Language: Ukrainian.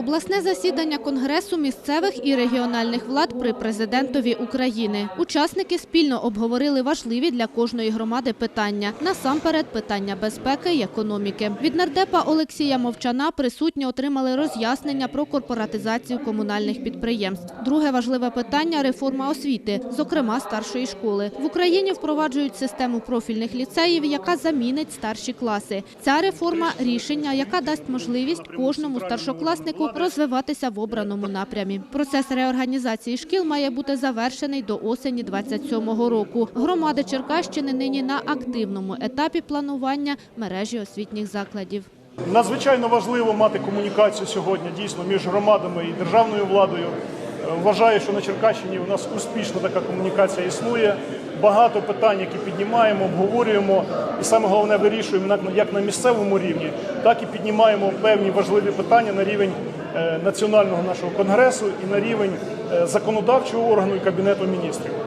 Обласне засідання Конгресу місцевих і регіональних влад при президентові України. Учасники спільно обговорили важливі для кожної громади питання. Насамперед, питання безпеки і економіки. Від нардепа Олексія Мовчана присутні отримали роз'яснення про корпоратизацію комунальних підприємств. Друге важливе питання – реформа освіти, зокрема старшої школи. В Україні впроваджують систему профільних ліцеїв, яка замінить старші класи. Ця реформа – рішення, яка дасть можливість кожному старшокласнику розвиватися в обраному напрямі. Процес реорганізації шкіл має бути завершений до осені 27-го року. Громади Черкащини нині на активному етапі планування мережі освітніх закладів. Надзвичайно важливо мати комунікацію сьогодні дійсно між громадами і державною владою. Вважаю, що на Черкащині у нас успішно така комунікація існує. Багато питань, які піднімаємо, обговорюємо, і саме головне вирішуємо як на місцевому рівні, так і піднімаємо певні важливі питання на рівень е, національного нашого конгресу і на рівень е, законодавчого органу і кабінету міністрів.